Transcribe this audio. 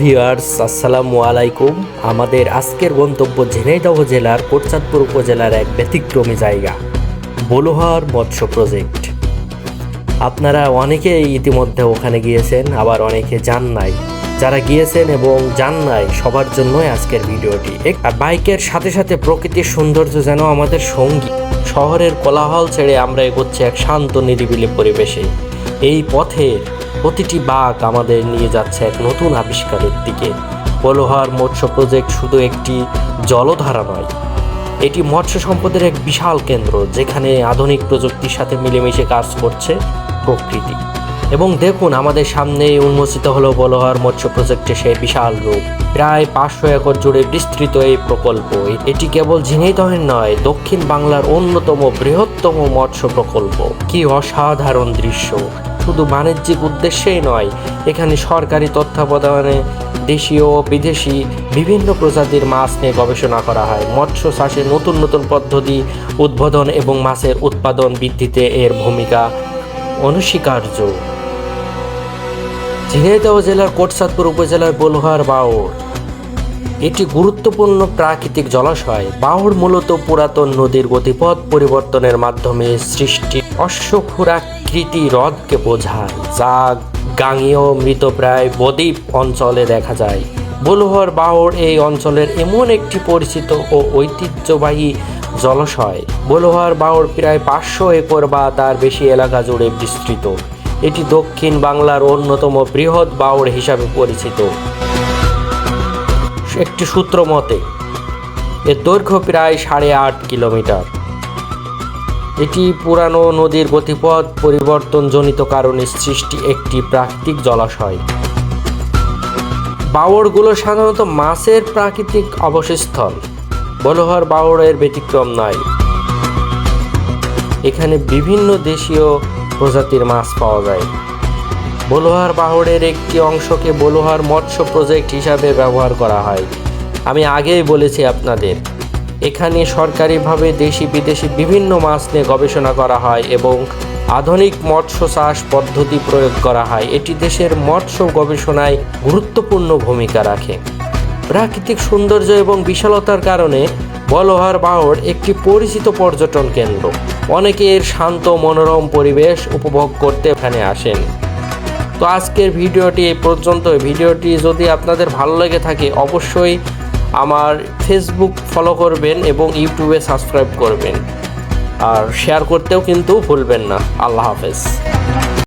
Viewers, আসসালামু আলাইকুম। আমাদের আজকের গন্তব্য ঝিনাইদহ জেলার কোটচাঁদপুর উপজেলার এক ব্যতিক্রমী জায়গা, বলোহার মৎস্য প্রজেক্ট। আপনারা অনেকেই ইতিমধ্যে ওখানে গিয়েছেন, আবার অনেকে যান নাই। যারা গিয়েছেন এবং যান নাই, সবার জন্যই আজকের ভিডিওটি। আর বাইকের সাথে সাথে প্রকৃতির সৌন্দর্য যেন আমাদের সঙ্গী। শহরের কোলাহল ছেড়ে আমরা এগোচ্ছি এক শান্ত, নিরিবিলি পরিবেশে। এই পথের প্রতিটি বাঘ আমাদের নিয়ে যাচ্ছে এক নতুন আবিষ্কারের দিকে। পলোহার মৎস্য প্রজেক্ট শুধু একটি জলধারা নয়, এটি মৎস্য সম্পদের এক বিশাল কেন্দ্র যেখানে আধুনিক প্রযুক্তির সাথে মিলেমিশে কাজ করছে প্রকৃতি। এবং দেখুন, আমাদের সামনে উন্মোচিত হলো বলোহার মৎস্য প্রজেক্টে সেই বিশাল রূপ। প্রায় পাঁচশো একর জুড়ে বিস্তৃত এই প্রকল্প। এটি কেবল ঝিনাইদহের নয়, দক্ষিণ বাংলার অন্যতম বৃহত্তম মৎস্য প্রকল্প। কি অসাধারণ দৃশ্য! শুধু বাণিজ্যিক উদ্দেশ্যেই নয়, এখানে সরকারি তত্ত্বাবধানে দেশীয় ও বিদেশি বিভিন্ন প্রজাতির মাছ নিয়ে গবেষণা করা হয়। মৎস্য চাষে নতুন নতুন পদ্ধতি, উদ্বোধন এবং মাছের উৎপাদন বৃদ্ধিতে এর ভূমিকা অনস্বীকার্য। ঝিনাইদহ জেলার কোটসাদপুর উপজেলার বলুহার বাওড় এটি গুরুত্বপূর্ণ প্রাকৃতিক জলাশয় বাওড় মূলত পুরাতন নদীর গতিপথ পরিবর্তনের মাধ্যমে সৃষ্টি অশ্বক্ষুরাকৃতি হ্রদকে বোঝায়, যা গাঙ্গীয় মৃতপ্রায় বদ্বীপ অঞ্চলে দেখা যায়। বলুহর বাওড় এই অঞ্চলের এমন একটি পরিচিত ও ঐতিহ্যবাহী জলাশয়, বলুহার বাওড় প্রায় পাঁচশো একর বা তার বেশি এলাকা জুড়ে বিস্তৃত। এটি দক্ষিণ বাংলার অন্যতম বৃহৎ বাওড় হিসাবে পরিচিত। একটি সূত্র মতে, এর দৈর্ঘ্য প্রায় সাড়ে আট কিলোমিটার। এটি পুরানো নদীর গতিপথ পরিবর্তনজনিত কারণে সৃষ্টি একটি প্রাকৃতিক জলাশয়। বাওড়গুলো সাধারণত মাছের প্রাকৃতিক অবশিস্থল বলোহার বাওড়ের ব্যতিক্রম নয়। এখানে বিভিন্ন দেশীয় প্রজাতির মাছ পাওয়া যায়। বলোহার পাহাড়ের একটি অংশকে বলোহার মৎস্য প্রজেক্ট হিসাবে ব্যবহার করা হয়। আমি আগেই বলেছি আপনাদের, এখানে সরকারিভাবে দেশি বিদেশি বিভিন্ন মাছ নিয়ে গবেষণা করা হয় এবং আধুনিক মৎস্য চাষ পদ্ধতি প্রয়োগ করা হয়। এটি দেশের মৎস্য গবেষণায় গুরুত্বপূর্ণ ভূমিকা রাখে। প্রাকৃতিক সৌন্দর্য এবং বিশালতার কারণে বলহার পাহাড় একটি পরিচিত পর্যটন কেন্দ্র। অনেকে এর শান্ত, মনোরম পরিবেশ উপভোগ করতে এখানে আসেন। তো আজকের ভিডিওটি এই পর্যন্ত ভিডিওটি যদি আপনাদের ভালো লেগে থাকে, অবশ্যই আমার ফেসবুক ফলো করবেন এবং ইউটিউবে সাবস্ক্রাইব করবেন। আর শেয়ার করতেও কিন্তু ভুলবেন না। আল্লাহ হাফেজ।